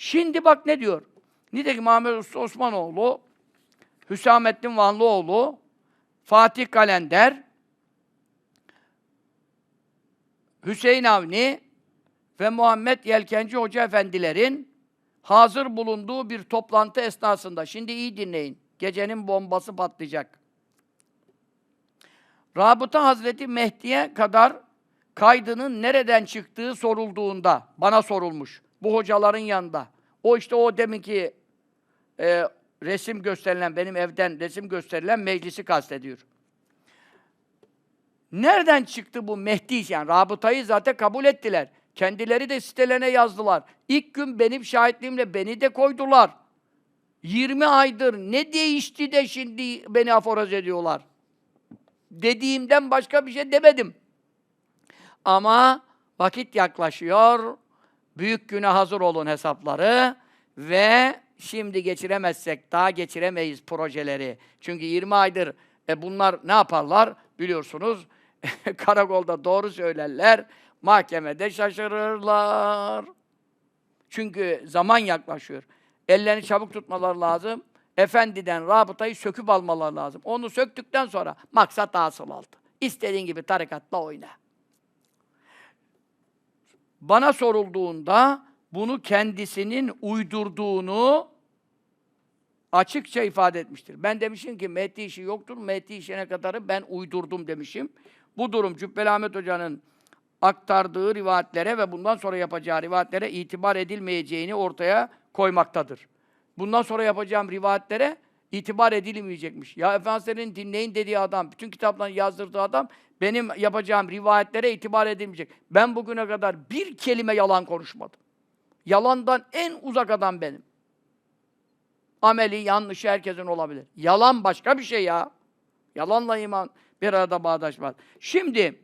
Şimdi bak ne diyor. Nitekim Muhammed Usta Osmanoğlu, Hüsamettin Vanlıoğlu, Fatih Kalender, Hüseyin Avni ve Muhammed Yelkenci Hoca Efendilerin hazır bulunduğu bir toplantı esnasında, şimdi iyi dinleyin, gecenin bombası patlayacak. Rabıta Hazreti Mehdi'ye kadar kaydının nereden çıktığı sorulduğunda, bana sorulmuş, bu hocaların yanında. O işte o deminki e, resim gösterilen, benim evden resim gösterilen meclisi kastediyor. Nereden çıktı bu Mehdi? Yani rabıtayı zaten kabul ettiler. Kendileri de sitelerine yazdılar. İlk gün benim şahitliğimle beni de koydular. 20 aydır ne değişti de şimdi beni aforoz ediyorlar. Dediğimden başka bir şey demedim. Ama vakit yaklaşıyor. Büyük güne hazır olun hesapları ve şimdi geçiremezsek daha geçiremeyiz projeleri. Çünkü 20 aydır e bunlar ne yaparlar biliyorsunuz. Karakolda doğru söylerler, mahkemede şaşırırlar. Çünkü zaman yaklaşıyor. Ellerini çabuk tutmaları lazım. Efendiden rabıtayı söküp almaları lazım. Onu söktükten sonra maksat hasıl oldu. İstediğin gibi tarikatla oyna. Bana sorulduğunda bunu kendisinin uydurduğunu açıkça ifade etmiştir. Ben demişim ki Mehdi işi yoktur. Mehdi işine kadarı ben uydurdum demişim. Bu durum Cübbeli Ahmet Hoca'nın aktardığı rivayetlere ve bundan sonra yapacağı rivayetlere itibar edilmeyeceğini ortaya koymaktadır. Bundan sonra yapacağım rivayetlere itibar edilmeyecekmiş. Ya Efendimizlerin dinleyin dediği adam, bütün kitaplarını yazdırdığı adam benim yapacağım rivayetlere itibar edilmeyecek. Ben bugüne kadar bir kelime yalan konuşmadım. Yalandan en uzak adam benim. Ameli, yanlışı herkesin olabilir. Yalan başka bir şey ya. Yalanla iman bir arada bağdaşmaz. Şimdi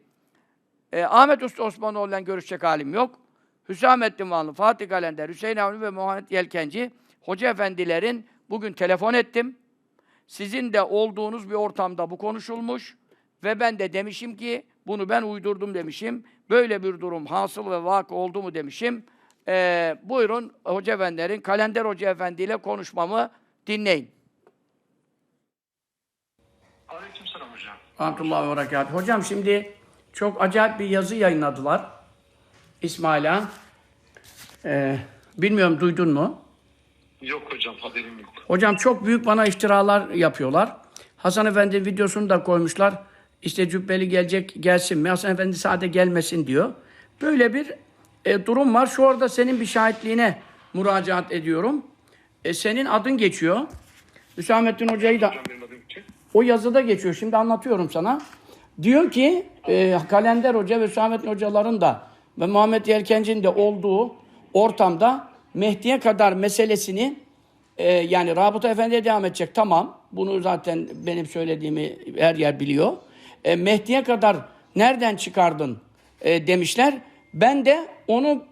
e, Ahmet Usta Osmanoğlu'yla görüşecek halim yok. Hüsamettin Vanlı, Fatih Kalender, Hüseyin Avni ve Muhammed Yelkenci hoca efendilerin bugün telefon ettim. Sizin de olduğunuz bir ortamda bu konuşulmuş ve ben de demişim ki bunu ben uydurdum demişim. Böyle bir durum hasıl ve vakı oldu mu demişim. E, buyurun hoca efendilerin, Kalender Hoca Efendi ile konuşmamı dinleyin. Aleykümselam hocam. Rahmetullahi ve berekatuhu. Hocam şimdi çok acayip bir yazı yayınladılar. İsmail'a. Ee, bilmiyorum duydun mu? Yok hocam haberim yok. Hocam çok büyük bana iftiralar yapıyorlar. Hasan Efendi videosunu da koymuşlar. İşte Cübbeli gelecek, gelsin mi? Hasan Efendi sade gelmesin diyor. Böyle bir e, durum var. Şu orada senin bir şahitliğine müracaat ediyorum. E, senin adın geçiyor. Hüsamettin Hoca'yı da... O yazıda geçiyor. Şimdi anlatıyorum sana. Diyor ki e, Kalender Hoca ve Hüsamettin Hocaların da ve Muhammed Yelkenci'nin de olduğu ortamda Mehdi'ye kadar meselesini e, yani Rabıta Efendi'ye devam edecek. Tamam. Bunu zaten benim söylediğimi her yer biliyor. E, Mehdi'ye kadar nereden çıkardın e, demişler. Ben de onu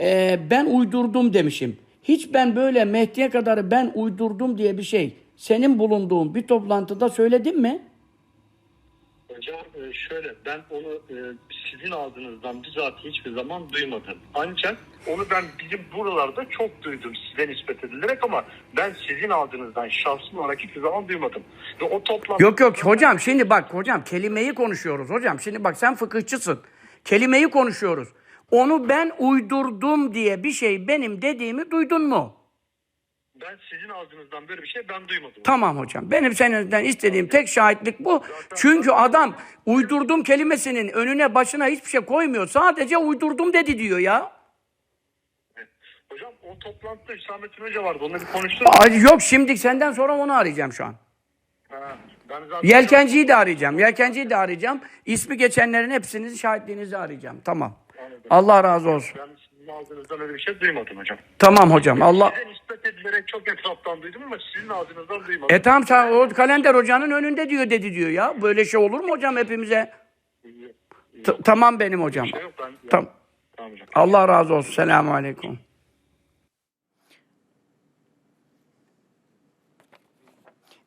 e, ben uydurdum demişim. Hiç ben böyle Mehdi'ye kadar ben uydurdum diye bir şey senin bulunduğun bir toplantıda söyledim mi? Hocam e, şöyle ben onu e, sizin ağzınızdan bizzat hiçbir zaman duymadım. Ancak onu ben bizim buralarda çok duydum size nispet edilerek ama ben sizin ağzınızdan şahsım olarak hiçbir zaman duymadım. Ve o toplantı... Yok yok hocam şimdi bak hocam kelimeyi konuşuyoruz hocam. Şimdi bak sen fıkıhçısın. Kelimeyi konuşuyoruz. Onu ben uydurdum diye bir şey benim dediğimi duydun mu? Ben sizin ağzınızdan böyle bir şey ben duymadım. Tamam hocam. Benim senden istediğim tek şahitlik bu. Çünkü adam uydurdum kelimesinin önüne başına hiçbir şey koymuyor. Sadece uydurdum dedi diyor ya. Hocam o toplantıda Hüsamettin Hoca vardı. Onunla bir konuştunuz. Ay, Yok şimdi senden sonra onu arayacağım şu an. Ha, ben zaten... Yelkenciyi de arayacağım. Yelkenciyi de arayacağım. İsmi geçenlerin hepsini şahitliğinizi arayacağım. Tamam. Allah razı olsun. Ben ağzınızdan öyle bir şey duymadım hocam. Tamam hocam. Allah Size nispet edilerek çok etraftan duydum ama sizin ağzınızdan duymadım. E tamam sen o kalender hocanın önünde diyor dedi diyor ya. Böyle şey olur mu hocam hepimize? T- tamam benim hocam. Bir şey yok ben... Tamam. Tamam hocam. Allah razı olsun. Selamun aleyküm.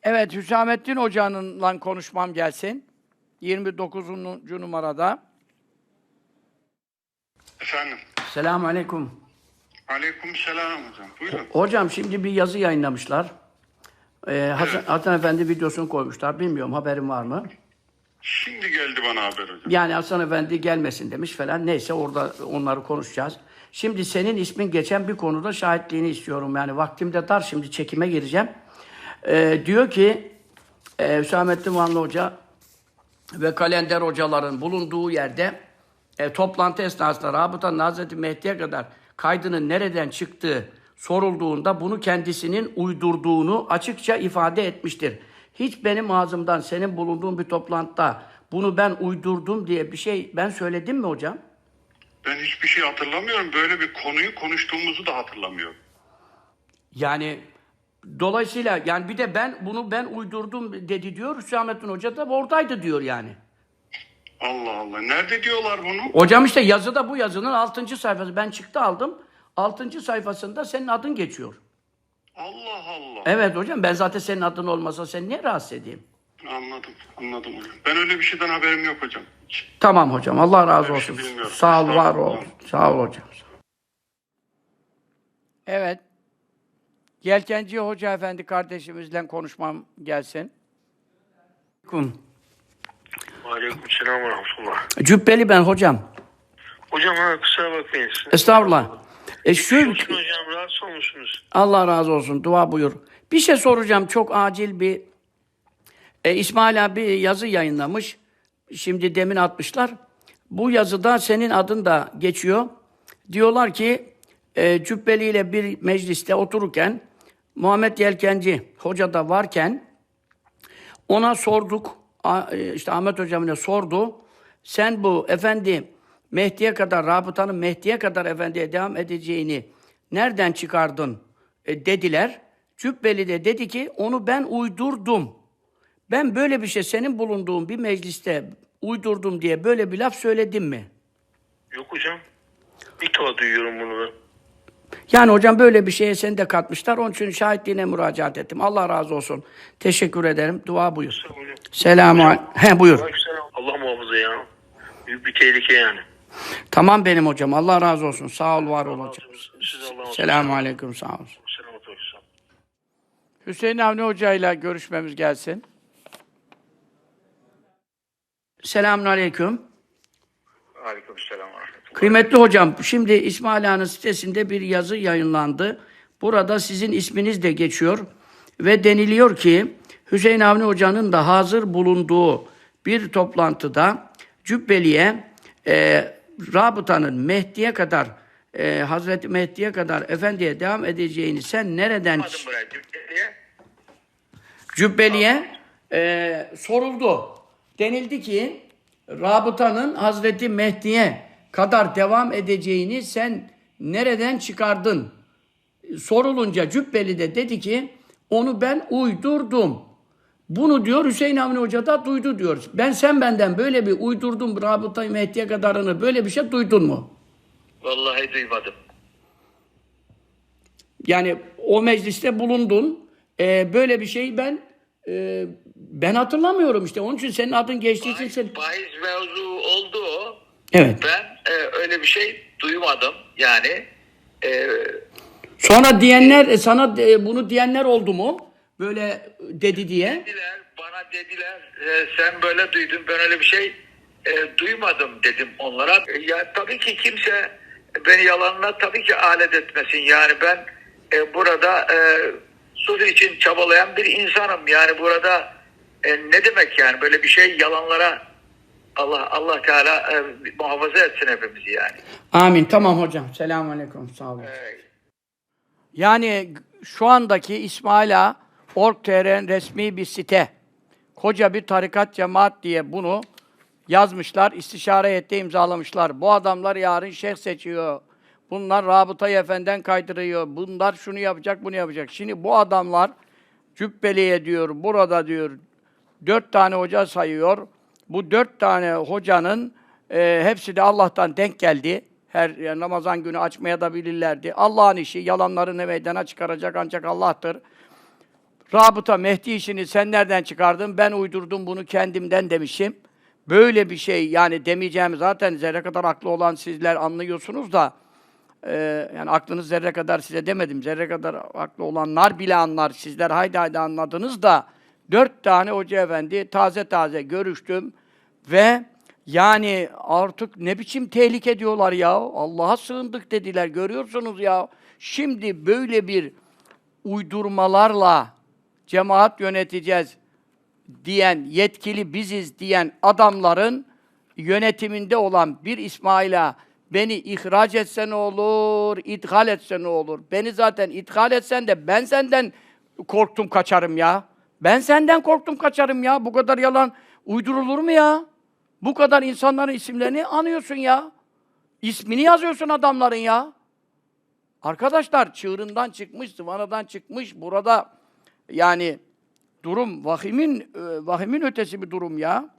Evet Hüsamettin Hoca'nınla konuşmam gelsin. 29. numarada. Efendim. Selamun aleyküm. Aleyküm selam hocam. Buyurun. Hocam şimdi bir yazı yayınlamışlar. Ee, Hasan, Hasan Efendi videosunu koymuşlar. Bilmiyorum haberin var mı? Şimdi geldi bana haber hocam. Yani Hasan Efendi gelmesin demiş falan. Neyse orada onları konuşacağız. Şimdi senin ismin geçen bir konuda şahitliğini istiyorum. Yani vaktim de dar şimdi çekime gireceğim. Ee, diyor ki e, Hüsamettin Vanlı Hoca ve kalender hocaların bulunduğu yerde e, toplantı esnasında Rabıta'nın Hazreti Mehdi'ye kadar kaydının nereden çıktığı sorulduğunda bunu kendisinin uydurduğunu açıkça ifade etmiştir. Hiç benim ağzımdan senin bulunduğun bir toplantıda bunu ben uydurdum diye bir şey ben söyledim mi hocam? Ben hiçbir şey hatırlamıyorum. Böyle bir konuyu konuştuğumuzu da hatırlamıyorum. Yani dolayısıyla yani bir de ben bunu ben uydurdum dedi diyor. Hüsamettin Hoca da oradaydı diyor yani. Allah Allah. Nerede diyorlar bunu? Hocam işte yazıda bu yazının 6. sayfası. Ben çıktı aldım. 6. sayfasında senin adın geçiyor. Allah Allah. Evet hocam ben zaten senin adın olmasa seni niye rahatsız edeyim? Anladım. Anladım hocam. Ben öyle bir şeyden haberim yok hocam. Tamam hocam Allah razı Ben bir şey olsun. bilmiyorum. Sağ ol var Estağfurullah. ol. Sağ ol hocam. Evet. Yelkenci Hoca Efendi kardeşimizle konuşmam gelsin. Aleyküm. Aleyküm selam ve rahmetullah. Cübbeli ben hocam. Hocam ha kusura bakmayın. Estağfurullah. E şu Olsun hocam rahatsız olmuşsunuz. Allah razı olsun. Dua buyur. Bir şey soracağım. Çok acil bir e, İsmail abi yazı yayınlamış. Şimdi demin atmışlar. Bu yazıda senin adın da geçiyor. Diyorlar ki e, Cübbeli ile bir mecliste otururken Muhammed Yelkenci hoca da varken ona sorduk. E, işte Ahmet hocamına sordu. Sen bu efendi Mehdi'ye kadar, rabıtanın Mehdi'ye kadar efendiye devam edeceğini nereden çıkardın e, dediler. Cübbeli de dedi ki onu ben uydurdum. Ben böyle bir şey senin bulunduğun bir mecliste uydurdum diye böyle bir laf söyledim mi? Yok hocam. İlk defa duyuyorum bunu. Yani hocam böyle bir şeye seni de katmışlar. Onun için şahitliğine müracaat ettim. Allah razı olsun. Teşekkür ederim. Dua buyur. Selamun He buyur. Allah muhafaza ya. Büyük bir tehlike yani. Tamam benim hocam. Allah razı olsun. Sağ ol, var ol hocam. Selamun aleyküm. Sağ ol. olun. Hüseyin Avni Hoca ile görüşmemiz gelsin. Selamun aleyküm. Aleyküm selam. Kıymetli hocam, şimdi İsmail Ağa'nın sitesinde bir yazı yayınlandı. Burada sizin isminiz de geçiyor. Ve deniliyor ki, Hüseyin Avni Hoca'nın da hazır bulunduğu bir toplantıda Cübbeli'ye e, Rabıta'nın Mehdi'ye kadar, e, Hazreti Mehdi'ye kadar Efendi'ye devam edeceğini sen nereden buraya diye. Cübbeli'ye e, soruldu. Denildi ki Rabıta'nın Hazreti Mehdi'ye kadar devam edeceğini sen nereden çıkardın? Sorulunca Cübbeli de dedi ki onu ben uydurdum. Bunu diyor Hüseyin Avni Hoca da duydu diyor. Ben sen benden böyle bir uydurdum Rabıta-i Mehdi'ye kadarını böyle bir şey duydun mu? Vallahi duymadım. Yani o mecliste bulundun. Ee, böyle bir şey ben e, ben hatırlamıyorum işte. Onun için senin adın geçtiği için sen... Bahis mevzu oldu o. Evet. Ben e, öyle bir şey duymadım. Yani e, Sonra diyenler e, sana e, bunu diyenler oldu mu? Böyle dedi diye. dediler, bana dediler e, sen böyle duydun ben öyle bir şey e, duymadım dedim onlara. E, ya tabii ki kimse beni yalanına tabii ki alet etmesin. Yani ben e, burada e, sulh için çabalayan bir insanım. Yani burada e, ne demek yani böyle bir şey yalanlara Allah Allah Teala e, muhafaza etsin hepimizi yani. Amin. Tamam hocam. Selamun aleyküm. Sağ olun. E, Yani şu andaki İsmail Ağa, Org.tr'nin resmi bir site. Koca bir tarikat cemaat diye bunu yazmışlar. istişare heyette imzalamışlar. Bu adamlar yarın şeyh seçiyor. Bunlar rabıtayı efenden kaydırıyor. Bunlar şunu yapacak, bunu yapacak. Şimdi bu adamlar Cübbeli'ye diyor, burada diyor, dört tane hoca sayıyor. Bu dört tane hocanın e, hepsi de Allah'tan denk geldi. Her yani Ramazan günü açmaya da bilirlerdi. Allah'ın işi, yalanları ne meydana çıkaracak ancak Allah'tır. Rabıta Mehdi işini sen nereden çıkardın? Ben uydurdum bunu kendimden demişim. Böyle bir şey yani demeyeceğim zaten zerre kadar aklı olan sizler anlıyorsunuz da e, yani aklınız zerre kadar size demedim. Zerre kadar aklı olanlar bile anlar. Sizler haydi haydi anladınız da dört tane hoca efendi taze taze görüştüm ve yani artık ne biçim tehlike diyorlar ya. Allah'a sığındık dediler. Görüyorsunuz ya. Şimdi böyle bir uydurmalarla cemaat yöneteceğiz diyen, yetkili biziz diyen adamların yönetiminde olan bir İsmail'a beni ihraç etsen olur, ithal etsen olur? Beni zaten ithal etsen de ben senden korktum kaçarım ya. Ben senden korktum kaçarım ya. Bu kadar yalan uydurulur mu ya? Bu kadar insanların isimlerini anıyorsun ya. İsmini yazıyorsun adamların ya. Arkadaşlar çığırından çıkmış, zıvanadan çıkmış. Burada yani durum vahimin e, vahimin ötesi bir durum ya.